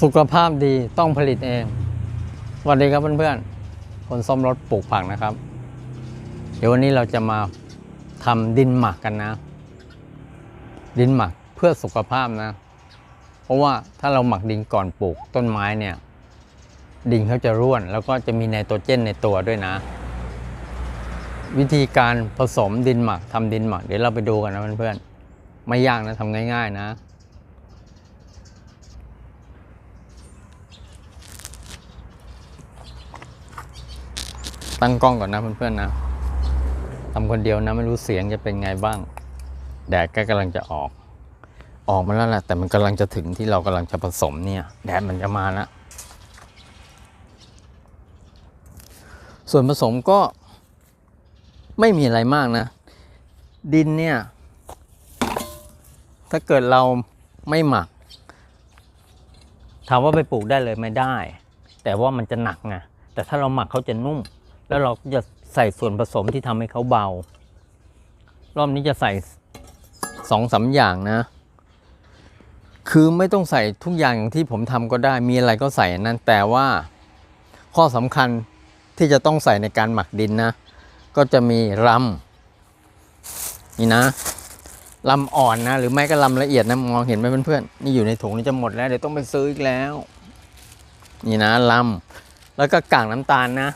สุขภาพดีต้องผลิตเองสวัสดีครับเพื่อนๆ คนซ่อมรถปลูกผักนะครับ เดี๋ยววันนี้เราจะมาทำดินหมักกันนะ ดินหมักเพื่อสุขภาพนะ เพราะว่าถ้าเราหมักดินก่อนปลูกต้นไม้เนี่ย ดินเขาจะร่วน แล้วก็จะมีไนโตรเจนในตัวด้วยนะ วิธีการผสมดินหมักทำดินหมัก เดี๋ยวเราไปดูกันนะเพื่อนๆ ไม่ยากนะทำง่าย ๆ นะ ตั้งกล้องก่อนนะเพื่อนๆนะทำคนเดียวนะไม่รู้เสียงจะเป็นไงบ้าง แดดก็กำลังจะออก ออกมาแล้วแหละแต่มันกำลังจะถึงที่เรากำลังจะผสมเนี่ย แดดมันจะมาแล้วส่วนผสมก็ไม่มีอะไรมากนะ ดินเนี่ย ถ้าเกิดเราไม่หมัก ถามว่าไปปลูกได้เลยไม่ได้ แต่ว่ามันจะหนักไงแต่ถ้าเราหมักเขาจะนุ่ม แล้วเราก็จะใส่ส่วนผสมที่ทำให้เขาเบา รอบนี้จะใส่สองสามอย่างนะ คือไม่ต้องใส่ทุกอย่างอย่างที่ผมทำก็ได้มีอะไรก็ใส่นนั้นแต่ว่าข้อสำคัญที่จะต้องใส่ในการหมักดินนะ ก็จะมีรำนี่นะลำอ่อนนะ หรือไม่ก็ลำละเอียดนะมองเห็นไหมเพื่อนๆนี่อยู่ในถุงนี่จะหมดแล้วเดี๋ยวต้องไปซื้ออีกแล้ว นี่นะลำแล้วก็กากน้ำตาลนะ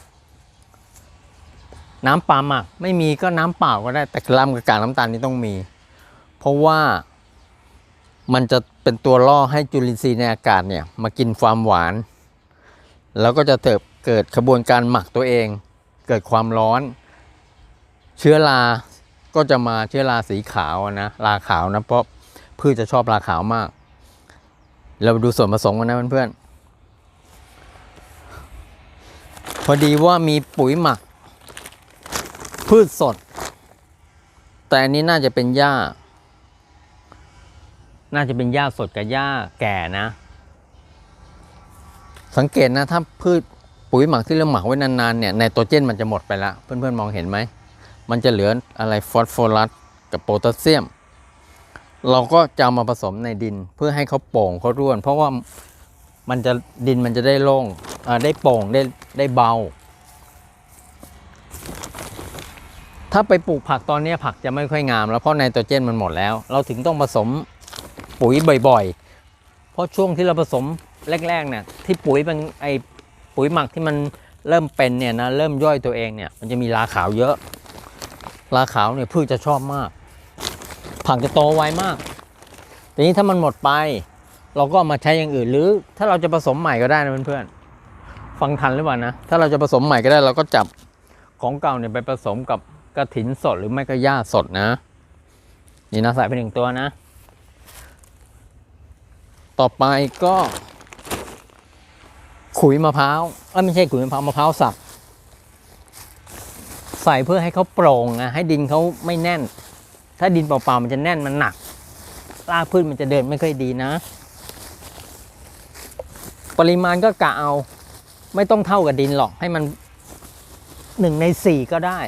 น้ำปลาหมักไม่มีก็น้ำเปล่าก็ได้ แต่ลำกับกากน้ำตาลนี่ต้องมี เพราะว่ามันจะเป็นตัวล่อให้จุลินทรีย์ในอากาศเนี่ยมากินความหวาน แล้วก็จะเติบเกิดขบวนการหมักตัวเอง เกิดความร้อน เชื้อราก็จะมาเชื้อราสีขาวนะราขาวนะเพราะพืชจะชอบราขาวมาก เราดูส่วนผสมกันนะเพื่อนๆพอดีว่ามีปุ๋ยหมัก พืชสด แต่อันนี้น่าจะเป็นหญ้า น่าจะเป็นหญ้าสดกับหญ้าแก่นะ สังเกตนะถ้าพืชปุ๋ยหมักที่เราหมักไว้นานๆเนี่ยไนโตรเจนมันจะหมดไปละเพื่อนๆมองเห็นไหม มันจะเหลืออะไรฟอสฟอรัสกับโพแทสเซียม เราก็จะามาผสมในดินเพื่อให้เขาโป่งเขาร่วน เพราะว่ามันจะดินมันจะได้โล่งได้โป่งได้ได้เบา ถ้าไปปลูกผักตอนนี้ผักจะไม่ค่อยงามแล้วเพราะไนโตรเจนมันหมดแล้ว เราถึงต้องผสมปุ๋ยบ่อยๆ เพราะช่วงที่เราผสมแรกๆเนี่ยที่ปุ๋ยเป็นไอปุ๋ยหมักที่มันเริ่มเป็นเนี่ยนะเริ่มย่อยตัวเองเนี่ยมันจะมีราขาวเยอะ ราขาวเนี่ยพืชจะชอบมาก ผักจะโตไวมากทีนี้ถ้ามันหมดไป เราก็ามาใช้อย่างอื่นหรือ ถ้าเราจะผสมใหม่ก็ได้นะเพื่อนๆฟังทันหรือเปล่านะถ้าเราจะผสมใหม่ก็ได้เราก็จับของเก่าเนี่ยไปผสมกับ กระถินสดหรือไม่ก็หญ้าสดนะ นี่นะใส่ไปหนึ่งตัวนะ ต่อไปก็ ขุยมะพร้าวเอ้ยไม่ใช่ขุยมะพร้าวมะพร้าวสับใส่เพื่อให้เขาโปร่งนะให้ดินเขาไม่แน่น ถ้าดินเปล่าๆมันจะแน่นมันหนักรากพืชมันจะเดินไม่ค่อยดีนะ ปริมาณก็กะเอา ไม่ต้องเท่ากับดินหรอกให้มันหนึ่งในสี่ก็ได้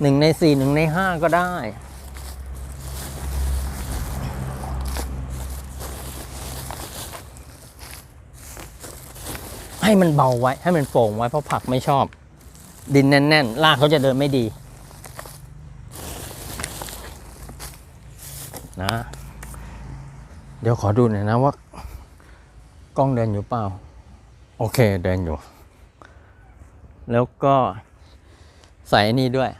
หนึ่งในสี่หนึ่งในห้าก็ได้ ให้มันเบาไว้ให้มันโป่งไว้เพราะผักไม่ชอบ ดินแน่นๆรากเขาจะเดินไม่ดีนะ เดี๋ยวขอดูหน่อยนะว่ากล้องเดินอยู่เปล่า โอเคเดินอยู่ แล้วก็ใส่นนี้ด้วย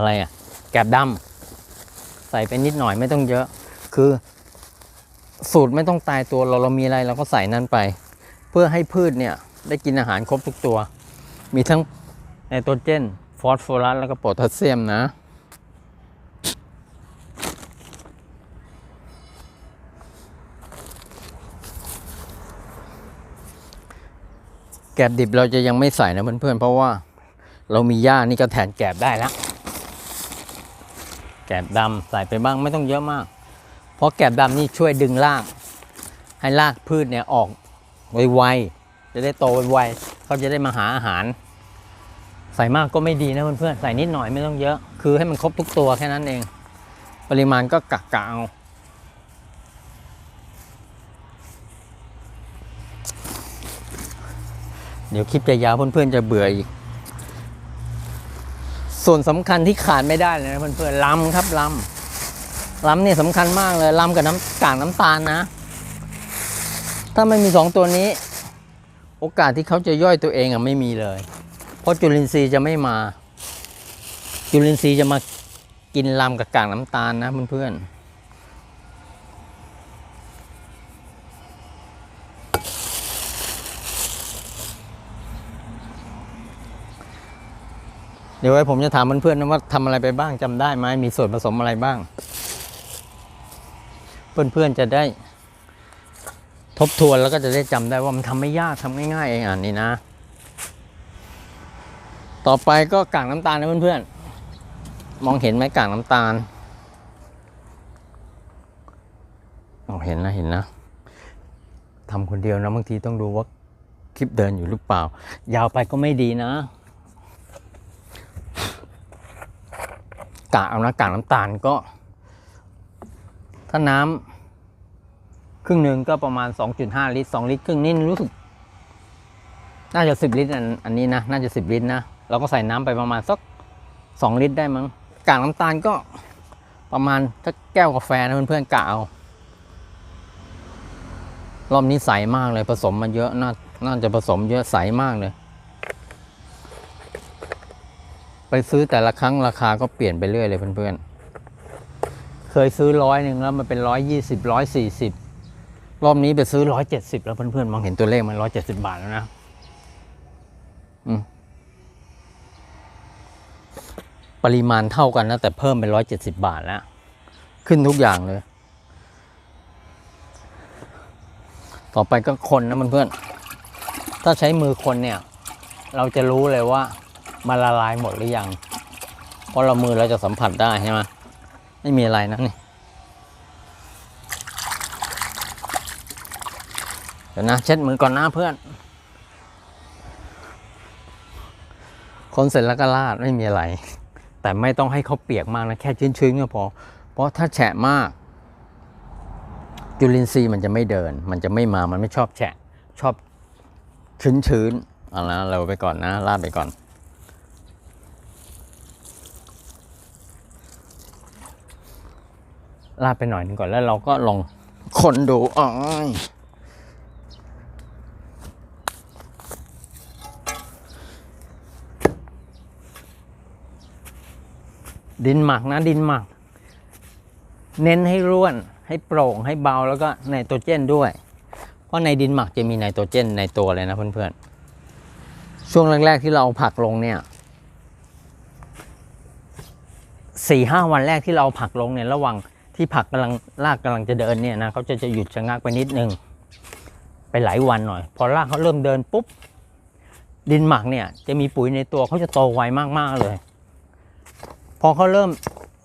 อะไรอะ แกบดำใส่ไปนิดหน่อยไม่ต้องเยอะ คือ สูตรไม่ต้องตายตัวเราเรามีอะไรเราก็ใส่นั่นไป เพื่อให้พืชเนี่ยได้กินอาหารครบทุกตัว มีทั้งไนโตรเจน ฟอสฟอรัส แล้วก็โพแทสเซียมนะ แกบดิบเราจะยังไม่ใส่นะเพื่อนๆเพราะว่าเรามีหญ้านี่ก็แทนแกบได้แล้ว แกบดำใส่ไปบ้างไม่ต้องเยอะมาก เพราะแกบดำนี่ช่วยดึงราก ให้รากพืชเนี่ยออกไวๆจะได้โตไวๆเขาจะได้มาหาอาหาร ใส่มากก็ไม่ดีนะเพื่อนๆใส่นิดหน่อยไม่ต้องเยอะ คือให้มันครบทุกตัวแค่นั้นเอง ปริมาณก็กะกะเอาเดี๋ยวคลิปจะยาวเพื่อนๆจะเบื่ออีก ส่วนสำคัญที่ขาดไม่ได้เลยนะเพื่อนๆลำครับลำลำเนี่ยสำคัญมากเลยลำกับน้ำกากน้ำตาลนะ ถ้าไม่มีสองตัวนี้ โอกาสที่เขาจะย่อยตัวเองอะไม่มีเลย เพราะจุลินทรีย์จะไม่มา จุลินทรีย์จะมากินลำกับกากน้ำตาลนะเพื่อนๆ เดี๋ยวไว้ผมจะถามเพื่อนๆนะว่าทำอะไรไปบ้างจำได้ไหมมีส่วนผสมอะไรบ้าง เพื่อนๆจะได้ ทบทวนแล้วก็จะได้จำได้ว่ามันทำไม่ยากทำง่ายๆเองอะนี่นะ ต่อไปก็กากน้ำตาลนะเพื่อนๆมองเห็นไหมกากน้ำตาลมองเห็นนะเห็นนะทำคนเดียวนะบางทีต้องดูว่าคลิปเดินอยู่หรือเปล่า ยาวไปก็ไม่ดีนะ กาเอานะกากน้ำตาลก็ ถ้าน้ำครึ่งหนึ่งก็ประมาณ 2.5 ลิตร 2 ลิตรครึ่งนี่รู้สึก น่าจะ 10 ลิตรอันนี้นะ น่าจะ 10 ลิตรนะเราก็ใส่น้ำไปประมาณสัก 2 ลิตรได้มั้งกากน้ำตาลก็ประมาณถ้าแก้วกาแฟนะเพื่อนๆกะเอารอบนี้ใสมากเลยผสมมาเยอะน่าน่าจะผสมเยอะใสมากเลย ไปซื้อแต่ละครั้งราคาก็เปลี่ยนไปเรื่อยเลยเพื่อนๆ เคยซื้อร้อยหนึ่งแล้วมันเป็นร้อยยี่สิบร้อยสี่สิบรอบนี้ไปซื้อร้อยเจ็ดสิบแล้วเพื่อนๆ มองเห็นตัวเลขมันร้อยเจ็ดสิบาทแล้วนะปริมาณเท่ากันนะ แต่เพิ่มเป็นร้อยเจ็ดสิบาทแล้ว ขึ้นทุกอย่างเลย ต่อไปก็คนนะเพื่อนๆ ถ้าใช้มือคนเนี่ย เราจะรู้เลยว่า มันละลายหมดหรือยังเพราะเรามือเราจะสัมผัสได้ใช่ไหมไม่มีอะไรนะนี่เดี๋ยวนะเช็ดมือก่อนนะเพื่อน คนเสร็จแล้วก็ลาดไม่มีอะไร แต่ไม่ต้องให้เขาเปียกมากนะแค่ชื้นๆก็พอ เพราะถ้าแฉะมาก จุลินทรีย์มันจะไม่เดิน มันจะไม่มามันไม่ชอบแฉะ ชอบชื้นๆเอาละเราไปก่อนนะลาดไปก่อน ลาดไปหน่อยนึงก่อนแล้วเราก็ลองคนดูอ๋อดินหมักนะดินหมัก เน้นให้ร่วนให้โปร่งให้เบาแล้วก็ไนโตรเจนด้วย เพราะในดินหมักจะมีไนโตรเจนในตัวเลยนะเพื่อนๆ ช่วงแรกๆที่เราเอาผักลงเนี่ยสี่ห้าวันแรกที่เราเอาผักลงเนี่ยระหว่าง ที่ผักกำลังรากกำลังจะเดินเนี่ยนะเขาจะจะหยุดชะงักไปนิดนึงไปหลายวันหน่อย พอรากเขาเริ่มเดินปุ๊บดินหมักเนี่ย จะมีปุ๋ยในตัวเขาจะโตไวมากๆเลย พอเขาเริ่ม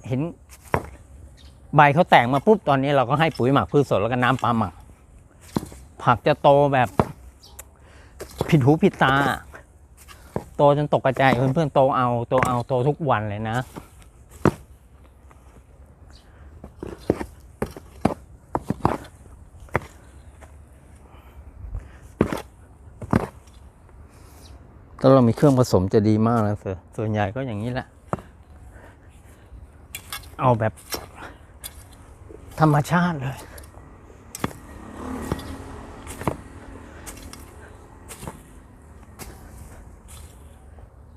เห็นใบเขาแตกมาปุ๊บตอนนี้เราก็ให้ปุ๋ยหมักพืชสดแล้วก็น้ำปลาหมัก ผักจะโตแบบผิดหูผิดตา โตจนตกกระจายเพื่อนๆโตเอาโตเอาโตทุกวันเลยนะ ถ้าเรามีเครื่องผสมจะดีมากนะเสือส่วนใหญ่ก็อย่างนี้แหละ เอาแบบ ธรรมชาติเลย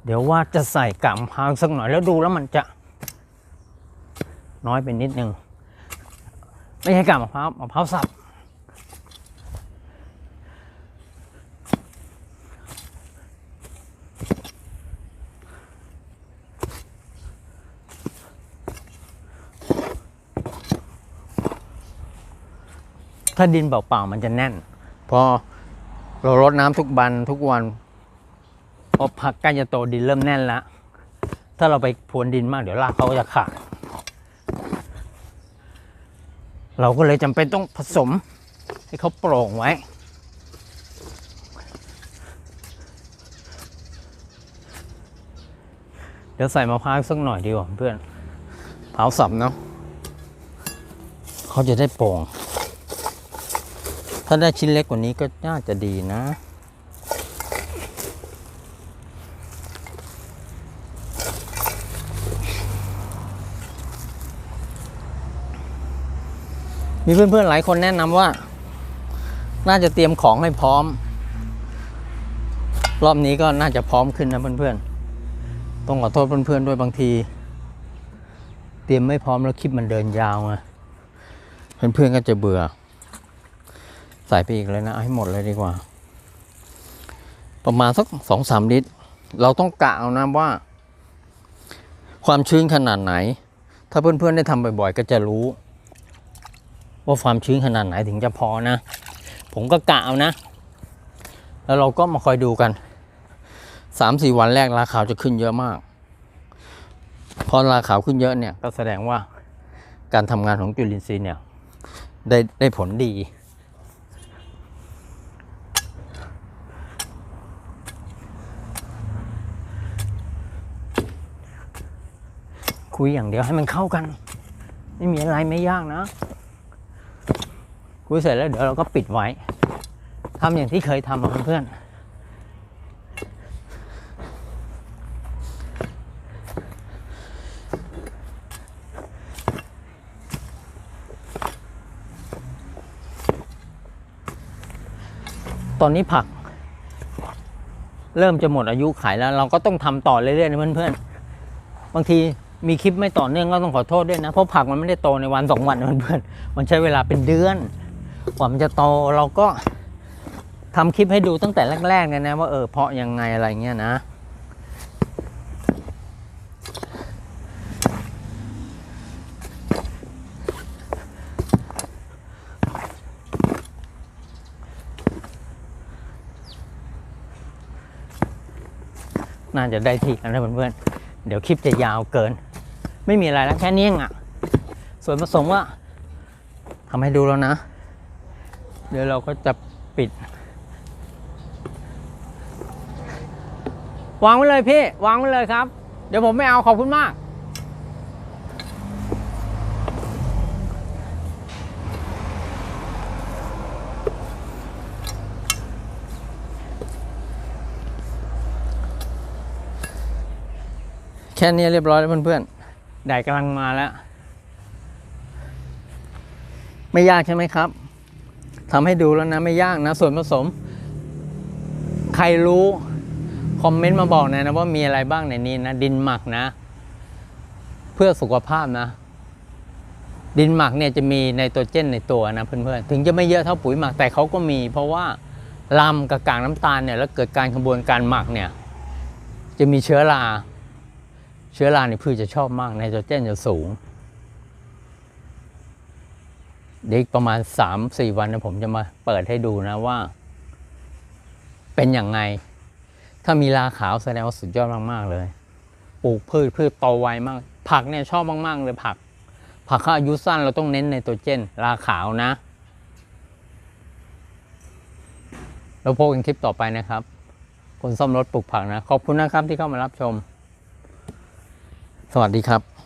เดี๋ยวว่าจะใส่กำพราวสักหน่อยแล้วดูแล้วมันจะ น้อยไปนิดนึง ไม่ใช่กำมะพร้าวมะพร้าวสับ ถ้าดินเปล่าๆมันจะแน่น พอเรารดน้ำทุกวันทุกวันพอผักใกล้จะโตดินเริ่มแน่นแล้ว ถ้าเราไปพรวนดินมากเดี๋ยวรากเขาก็จะขาด เราก็เลยจำเป็นต้องผสมให้เขาโปร่งไว้ เดี๋ยวใส่มะพร้าวสักหน่อยดีกว่าเพื่อนเผาสับเนาะเขาจะได้โปร่ง ถ้าได้ชิ้นเล็กกว่านี้ก็น่าจะดีนะ มีเพื่อนๆหลายคนแนะนำว่า น่าจะเตรียมของให้พร้อม รอบนี้ก็น่าจะพร้อมขึ้นนะเพื่อนๆ ต้องขอโทษเพื่อนๆด้วยบางที เตรียมไม่พร้อมแล้วคลิปมันเดินยาวอะเพื่อนๆก็จะเบื่อ ใส่ไปอีกเลยนะให้หมดเลยดีกว่า ประมาณสักสองสามลิตร เราต้องกะเอานะว่า ความชื้นขนาดไหน ถ้าเพื่อนๆได้ทำบ่อยๆ ก็จะรู้ ว่าความชื้นขนาดไหนถึงจะพอนะ ผมก็กะเอานะ แล้วเราก็มาคอยดูกันสามสี่วันแรกราคาจะขึ้นเยอะมาก พอราคาขึ้นเยอะเนี่ยก็แสดงว่าการทำงานของจุลินทรีย์เนี่ยได้ได้ผลดี คุยอย่างเดียวให้มันเข้ากัน ไม่มีอะไรไม่ยากนะ คุยเสร็จแล้วเดี๋ยวเราก็ปิดไว้ทำอย่างที่เคยทำกับเพื่อนตอนนี้ผัก เริ่มจะหมดอายุขายแล้ว เราก็ต้องทำต่อเรื่อยๆนะเพื่อนๆบางที มีคลิปไม่ต่อเนื่องก็ต้องขอโทษด้วยนะ เพราะผักมันไม่ได้โตในวันสองวันนเพื่อนมันใช้เวลาเป็นเดือน กว่ามันจะโตเราก็ทำคลิปให้ดูตั้งแต่แรกๆเนี่ยนะว่าเออเพาะยังไงอะไรเงี้ยนะ น่าจะได้ที่กันนะเพื่อนๆเดี๋ยวคลิปจะยาวเกิน ไม่มีอะไรแล้วแค่นี้เองอะ ส่วนผสมว่าทำให้ดูแล้วนะ เดี๋ยวเราก็จะปิด วางไว้เลยพี่ วางไว้เลยครับ เดี๋ยวผมไม่เอาขอบคุณมาก แค่นี้เรียบร้อยแล้วเพื่อนๆ แดดกำลังมาแล้ว ไม่ยากใช่ไหมครับทำให้ดูแล้วนะไม่ยากนะ ส่วนผสม ใครรู้ คอมเมนต์มาบอกหนอยนะว่ามีอะไรบ้างในนี้นะ ดินหมักนะ เพื่อสุขภาพนะ ดินหมักเนี่ยจะมีไนโตรเจนในตัวนะเพื่อนๆ ถึงจะไม่เยอะเท่าปุ๋ยหมักแต่เขาก็มี เพราะว่าลำกับกากน้ำตาลเนี่ยแล้วเกิดการขบวนการหมักเนี่ย จะมีเชื้อรา เชื้อราในพืชจะชอบมากไนโตรเจนจะสูง เดี๋ยวอีกประมาณ 3-4 วันนะผมจะมาเปิดให้ดูนะว่า เป็นอย่างไง ถ้ามีราขาวแสดงว่าสุดยอดมาก ๆ เลย ปลูกพืชพืชโตไวมาก ผักเนี่ยชอบมาก ๆ เลยผัก ผักเขาอายุสั้นเราต้องเน้นในตัวเจน ราขาวนะแล้วพบกันคลิปต่อไปนะครับคนซ่อมรถปลูกผักนะ ขอบคุณนะครับที่เข้ามารับชม สวัสดีครับ